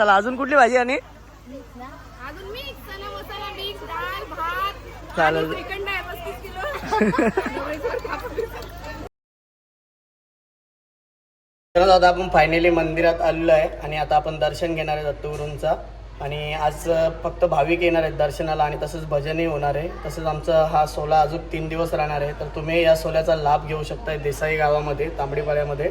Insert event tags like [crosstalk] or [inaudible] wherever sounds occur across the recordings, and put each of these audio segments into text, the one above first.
मसाला अजून कुठली भाजी आणि? चालेल. तर [laughs] दादा आपण फायनली मंदिरात आलेलो आहे आणि आता आपण दर्शन घेणार आहे दत्तगुरूंचा. आणि आज फक्त भाविक येणार आहेत दर्शनाला आणि तसंच भजनही होणार आहे. तसंच आमचा हा सोहळा अजून तीन दिवस राहणार आहे. तर तुम्ही या सोहळ्याचा लाभ घेऊ शकताय देसाई गावामध्ये तांबडीपाड्यामध्ये.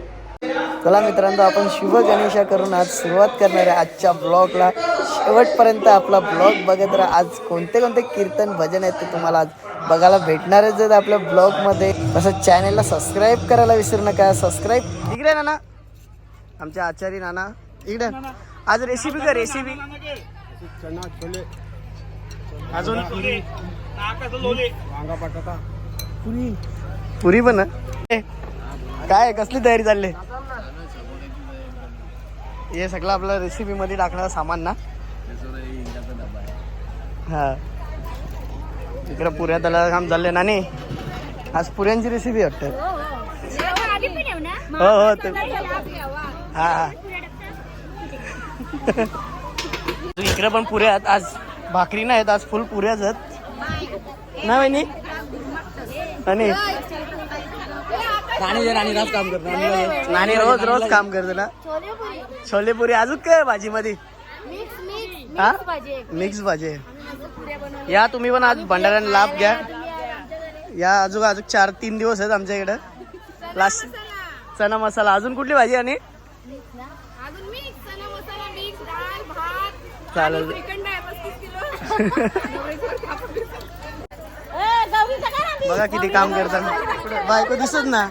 चला मित्रांनो आपण शुभ गणेशा करून आज सुरुवात करणार आहे आजच्या ब्लॉगला शेवटपर्यंत आपला ब्लॉग बघत राहा. आज कोणते कोणते कीर्तन भजन आहेत ते तुम्हाला आज बघायला भेटणारच आहेत आपल्या ब्लॉगमध्ये तसंच चॅनेलला सबस्क्राईब करायला विसरू नका. सबस्क्राईब इकडे नाना. आमच्या आचारी नाना. इकडे. आज रेसिपी का रेसिपी चना छोले अजून? पुरी. पुरी पण काय कसली तयारी चालली? हे सगळं आपलं रेसिपी मध्ये टाकणार सामान ना. हा. इकडे पुऱ्या त्याला काम चाललंय ना नाही आज पुऱ्यांची रेसिपी वाटतं. हो हो ते हा हा. [laughs] इकडे पण पुऱ्या आहेत. आज भाकरी नाही आहेत आज फुल पुऱ्याच आहेत. ना वहिनी? आणि राणी राज काम करतो नानी रोज रोज काम करते ना? छोले पुरी अजून काय भाजी मध्ये मिक्स मिक्स हा? भाजी मिक्स भाजी. आहे. या तुम्ही पण आज भंडाऱ्याने लाभ घ्या. या अजून अजून चार तीन दिवस आहेत आमच्या इकडे. लास्ट चना मसाला. अजून कुठली भाजी आणि? अजून मिक्स चना मसाला मिक्स डाळ भात. चालेल. [laughs] बघा किती काम करतात. बायको दिसत ना?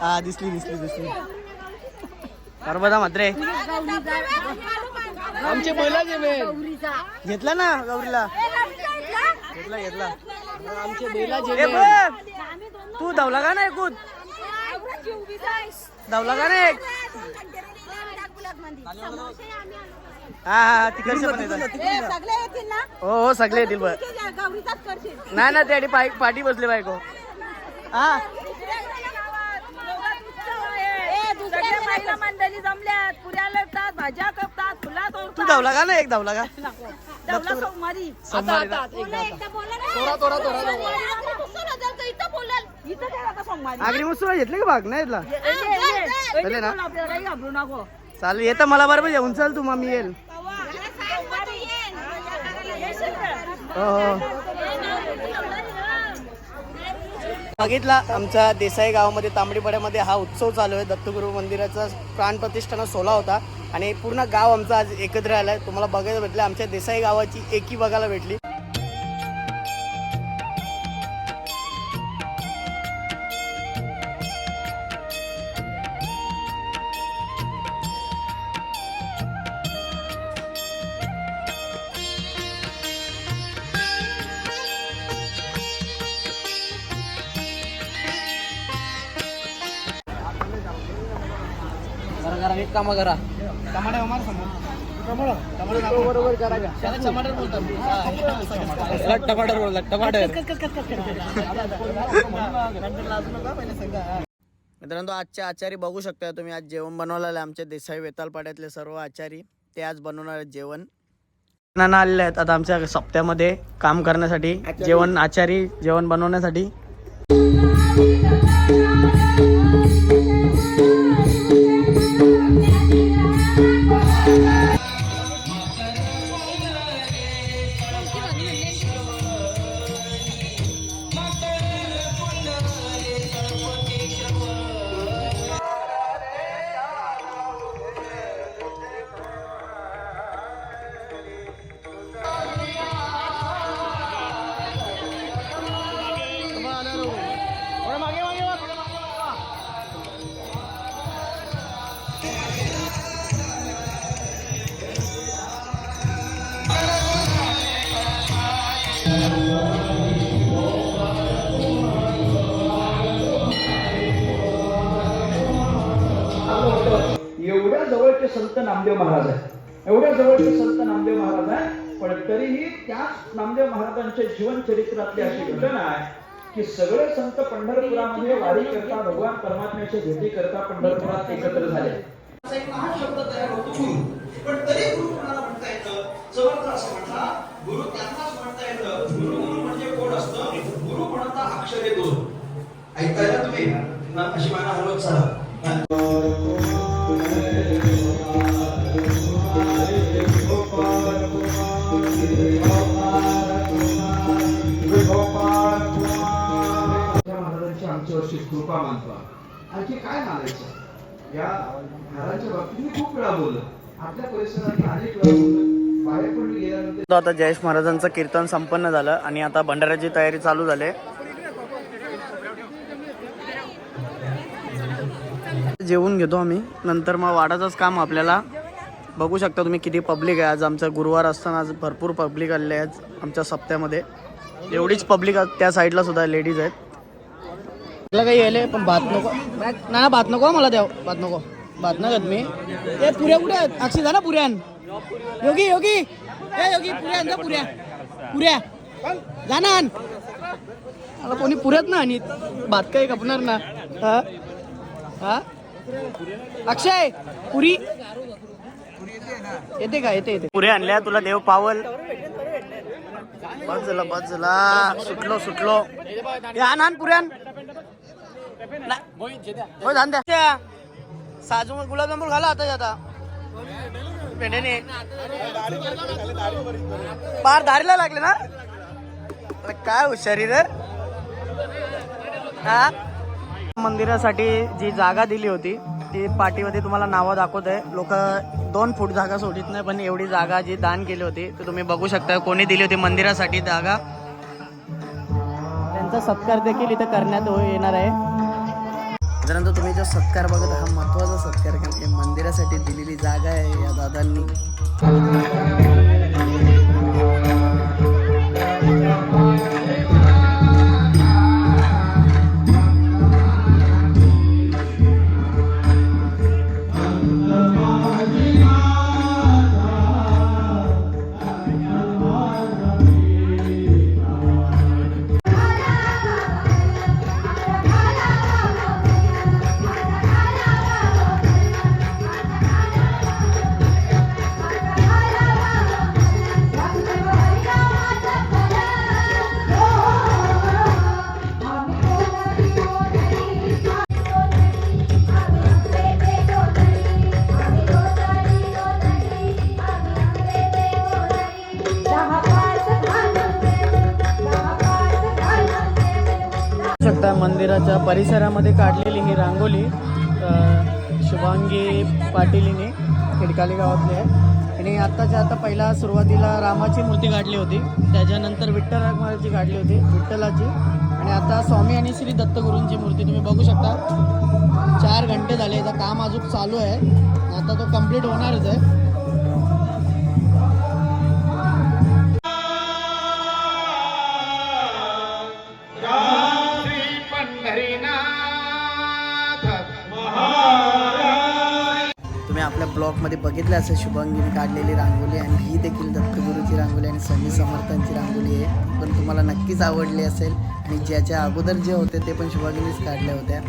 हा दिसली दिसली दिसली. नर्मदा म्हात्रे. आमचे बेल. घेतला ना गौरीला? घेतला घेतला. आमचे तू धावला का नाही कूद धावला का नाही हा हा तिकडचे पण येतात. हो हो सगळे येतील बघ नाही ना त्या पाय पाठी बसले बायको. हा. मंडळी जमल्यात. पुऱ्या लढतात भाज्या कपतात फुला तू धावला का नाही एक धावला का? सोमवारी. सोमवारी ना. आगरी मुसुरा घेतले का भाग? नाही घेतला? ना? काही घाबरू नको. चालेल येतं मला बरोबर येऊन चाल तू मग मी येईल. हो हो. बघितला आमच्या देसाई गावामध्ये तांबडीपाड्यामध्ये हा उत्सव चालू आहे. दत्तगुरू मंदिराचा प्राण प्रतिष्ठाना सोहळा होता. आणि पूर्ण गाव आमचं आज एकत्र आलाय. तुम्हाला बघायला भेटलं आमच्या देसाई गावाची एकी बघायला भेटली. करा एक काम करा. बरोबर करा का? टमाटर बोलतात. टमाटर बोलतात. टमाटर. मित्रांनो आजचे आचारी बघू शकता तुम्ही. आज जेवण बनवलेलं आहे आमच्या देसाई वेतालपाड्यातले सर्व आचारी. ते आज बनवणार आहेत जेवण. नाना आलेले आहेत आता आमच्या सप्त्यामध्ये काम करण्यासाठी. जेवण आचारी जेवण बनवण्यासाठी. एवढ्या जवळचे संत नामदेव महाराज आहे एवढ्या जवळचे संत नामदेव महाराज आहे पण तरीही त्याच नामदेव महाराजांच्या जीवन चरित्रातली अशी घटना आहे की सगळे संत पंढरपुरामध्ये वारी करता भगवान परमात्म्याच्या भेटी करता पंढरपुरात एकत्र झाले. असा एक महाशब्द तयार होतो पण तरी गुरु कोणाला म्हणता येतं? समर्थ असं म्हणला गुरु त्यांनाच म्हणता येतं. गुरु गुरु म्हणजे कोण असतं? गुरु म्हणता अक्षरे दोन. ऐकताय ना तुम्ही? ना अशी माना हलवत चला महाराजांची कृपा मानतो. आणखी काय मानायचं? या महाराजांच्या बाबतीत मी खूप वेळा बोललो. आपल्या परिसरात अनेक वेळा बाहेर गेल्यानंतर तो आता जयेश महाराजांचं कीर्तन संपन्न झालं आणि आता भंडाऱ्याची तयारी चालू झाली. जेवून घेतो आम्ही. नंतर मग वाडाचंच काम आपल्याला. बघू शकता तुम्ही किती पब्लिक आहे. आज आमचा गुरुवार असताना आज भरपूर पब्लिक आले आहे आज आमच्या सप्त्यामध्ये. एवढीच पब्लिक त्या साईडला सुद्धा लेडीज आहेत. तुला काही यायले? पण भात नको. ना भात नको मला द्या भात नको. भात ना मी ए पुऱ्या कुठे आहेत? अक्षी झाला पुऱ्यान. योगी योगी. ए योगी पुऱ्या जा पुऱ्या. पुऱ्या. जा ना मला कोणी पुऱ्यात ना आणि भात काही कापणार ना. हा? हा? अक्षय पुरी. येते का? येते येते. पुरे आणल्या तुला देव पावल बस झाला बस झाला सुटलो सुटलो. हे आण पुऱ्यान हो जाण द्या. साजू गुलाबजामुन घाला आता आता. पेंड्याने पार दारीला लागले ना? काय हुशारी रे. हा? मंदिरासाठी जी जागा दिली होती ती पाठीमध्ये तुम्हाला नावं दाखवत आहे लोक दोन फूट जागा सोडित नाही पण एवढी जागा जी दान केली होती तर तुम्ही बघू शकता कोणी दिली होती मंदिरासाठी जागा. त्यांचा सत्कार देखील इथं करण्यात हो- येणार आहे. साधारणतः तुम्ही जो सत्कार बघत हा महत्त्वाचा सत्कार कारण की मंदिरासाठी दिलेली जागा आहे या दादांनी. मंदिराच्या परिसरामध्ये काढलेली ही रांगोली शुभांगी पाटीलीने खिडकाली गावातली आहे. आणि आत्ताच्या आता पहिला सुरुवातीला रामाची मूर्ती काढली होती. त्याच्यानंतर विठ्ठल रखुमाईची काढली होती विठ्ठलाची. आणि आता स्वामी आणि श्री दत्तगुरूंची मूर्ती तुम्ही बघू शकता. चार घंटे झाले आता काम अजून चालू आहे. आता तो कंप्लीट होणारच आहे. ब्लॉगमध्ये बघितलं असेल शुभांगीने काढलेली रांगोली आणि ही देखील दत्तगुरूची रांगोली आणि स्वामी समर्थांची रांगोली आहे. पण तुम्हाला नक्कीच आवडली असेल आणि ज्याच्या अगोदर जे होते ते पण शुभांगीनेच काढल्या होत्या.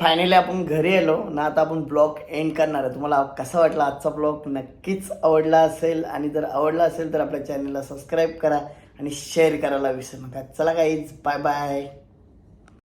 फायनली आपण घरी आलो. ना आता आपण ब्लॉग एंड करणार आहे. तुम्हाला कसा वाटला आजचा ब्लॉग? नक्कीच आवडला असेल. आणि जर आवडला असेल तर आपल्या चॅनलला सबस्क्राईब करा आणि शेअर करायला विसरू नका. चला काहीच बाय बाय